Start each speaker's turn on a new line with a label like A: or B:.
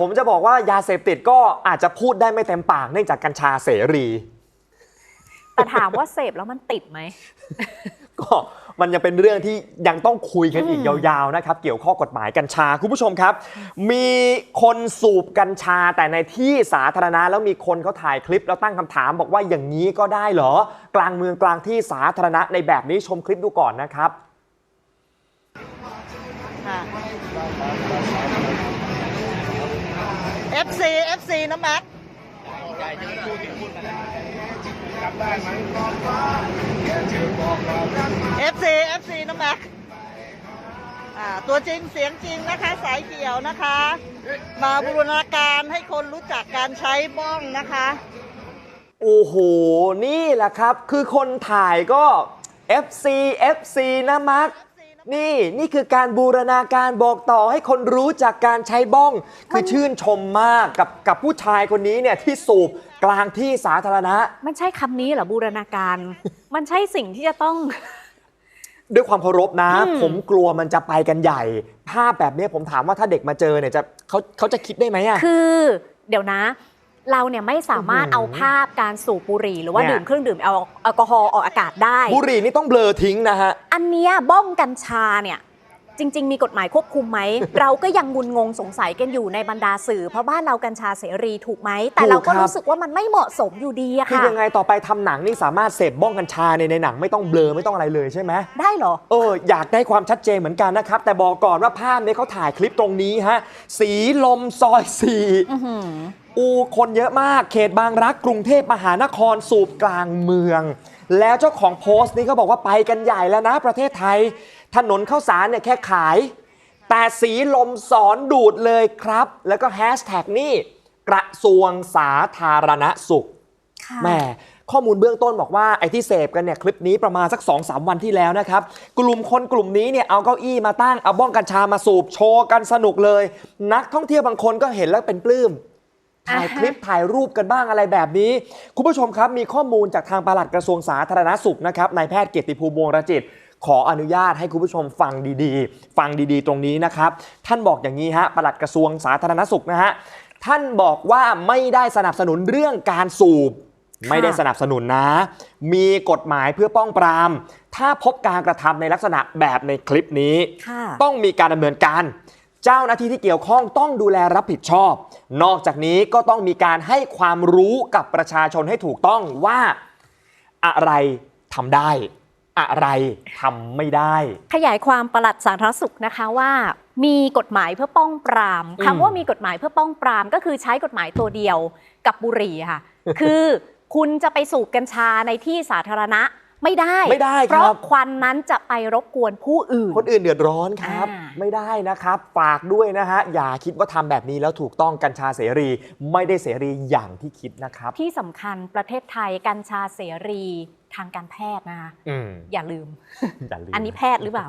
A: ผมจะบอกว่ายาเสพติดก็อาจจะพูดได้ไม่เต็มปากเนื่องจากกัญชาเสรี
B: แต่ถามว่าเสพแล้วมันติดไหม
A: ก็มันยังเป็นเรื่องที่ยังต้องคุยกันอีก
B: อืม
A: ยาวๆนะครับ เกี่ยวข้อกฎหมายกัญชาคุณผู้ชมครับ มีคนสูบกัญชาแต่ในที่สาธารณะแล้วมีคนเขาถ่ายคลิปแล้วตั้งคำถาม บอกว่าอย่างนี้ก็ได้เหรอ กลางเมืองกลางที่สาธารณะในแบบนี้ชมคลิปดูก่อนนะครับ
C: ค่ะ FC FC นะแม็ก FC FC นะแม็กตัวจริงเสียงจริงนะคะสายเกี่ยวนะคะ มาบูรณาการให้คนรู้จักการใช้บ้องนะคะ
A: โอ้โห นี่แหละครับ คือคนถ่ายก็ FC FC นะมาร์ค นี่นี่คือการบูรณาการบอกต่อให้คนรู้จักการใช้บ้อง คือชื่นชมมากกับกับผู้ชายคนนี้เนี่ยที่สูบกลางที่สาธารณะ
B: มันใช่คำนี้เหรอบูรณาการ มันใช่สิ่งที่จะต้อง
A: ด้วยความเคารพนะ
B: อืม
A: ผมกลัวมันจะไปกันใหญ่ ภาพแบบนี้ผมถามว่าถ้าเด็กมาเจอเนี่ยจะเขาเขาจะคิดได้ไหมอะ
B: คือเดี๋ยวนะ เราเนี่ยไม่สามารถ
A: อื้อหือ
B: เอาภาพการสูบบุหรี่ หรือว่า
A: เนี่ย
B: ดื่มเครื่องดื่มแอลแอลกอฮอล์ออกอากาศได้
A: บุหรี่นี่ต้องเบลอทิ้งนะฮะ
B: อันเนี้ยบ้องกัญชาเนี่ยจริง ๆ มีกฎหมายควบคุมไหม เราก็ยังงุนงงสงสัยกันอยู่ในบรรดาสื่อ เพราะบ้านเรากัญชาเสรีถูกไหม แต่เราก็
A: ถูกครับ
B: รู้สึกว่ามันไม่เหมาะสมอยู่ดีอะ
A: คือ
B: ค่ะ
A: ยังไงต่อไปทำหนังนี่สามารถเสพบ้องกัญชาในในหนังไม่ต้องเบลอไม่ต้องอะไรเลยใช่ไหม
B: ได้เหรอ
A: เอออยากได้ความชัดเจนเหมือนกันนะครับ แต่บอกก่อนว่าภาพนี้เขาถ่ายคลิปตรงนี้ฮะ สีลมซอยสี่
B: อื้อหือ
A: อูคนเยอะมากเขตบางรักกรุงเทพมหานครสูบกลางเมือง แล้วเจ้าของโพสต์นี้ก็บอกว่าไปกันใหญ่แล้วนะประเทศไทย ถนนข้าวสารเนี่ยแค่ขาย แต่สีลมสอนดูดเลยครับ แล้วก็แฮชแท็กนี่กระทรวงสาธารณสุข
B: ค่ะ
A: แม่ข้อมูลเบื้องต้นบอกว่าไอ้ที่เสพกันเนี่ยคลิปนี้ประมาณสัก2อสวันที่แล้วนะครับ กลุ่มคนกลุ่มนี้เนี่ยเอาเก้าอี้มาตั้งเอาบ้องกัญชามาสูบโชว์กันสนุกเลย นักท่องเที่ยวบางคนก็เห็นแล้วเป็นปลื้ม ถ่าย
B: อ่าฮะ
A: คลิปถ่ายรูปกันบ้างอะไรแบบนี้ คุณผู้ชมครับมีข้อมูลจากทางปลัดกระทรวงสาธารณสุขนะครับนายแพทย์เกียรติภูมิวงศ์รจิตขออนุญาตให้คุณผู้ชมฟังดีๆ ฟังดีๆ ตรงนี้นะครับ ท่านบอกอย่างนี้ฮะปลัดกระทรวงสาธารณสุขนะฮะท่านบอกว่าไม่ได้สนับสนุนเรื่องการสูบ
B: ค่ะ
A: ไม่ได้สนับสนุนนะ มีกฎหมายเพื่อป้องปราม ถ้าพบการกระทำในลักษณะแบบในคลิปนี้
B: ค่ะ
A: ต้องมีการดำเนินการ เจ้าหน้าที่ที่เกี่ยวข้องต้องดูแลรับผิดชอบ นอกจากนี้ก็ต้องมีการให้ความรู้กับประชาชนให้ถูกต้องว่าอะไรทำได้ อะไรทำไม่ได้
B: ขยายความปลัดสาธารณสุขนะคะว่ามีกฎหมายเพื่อป้องปราม
A: อืม
B: คำว่ามีกฎหมายเพื่อป้องปราม ก็คือใช้กฎหมายตัวเดียวกับบุหรี่ค่ะ คือคุณจะไปสูบกัญชาในที่สาธารณะ ไม่ได้
A: ไม่ได้
B: เพ
A: ค
B: ราะ
A: รับ
B: ควันนั้นจะไปรบกวนผู้อื่น
A: คนอื่นเดือดร้อนครับ
B: อ่า
A: ไม่ได้นะครับ ฝากด้วยนะฮะ อย่าคิดว่าทำแบบนี้แล้วถูกต้องกัญชาเสรี ไม่ได้เสรีอย่างที่คิดนะครับ
B: ที่สำคัญประเทศไทยกัญชาเสรีทางการแพทย์นะคะ
A: อืม
B: อย่าลืม
A: อย่าลืม
B: อันนี้แพทย์หรือเปล่า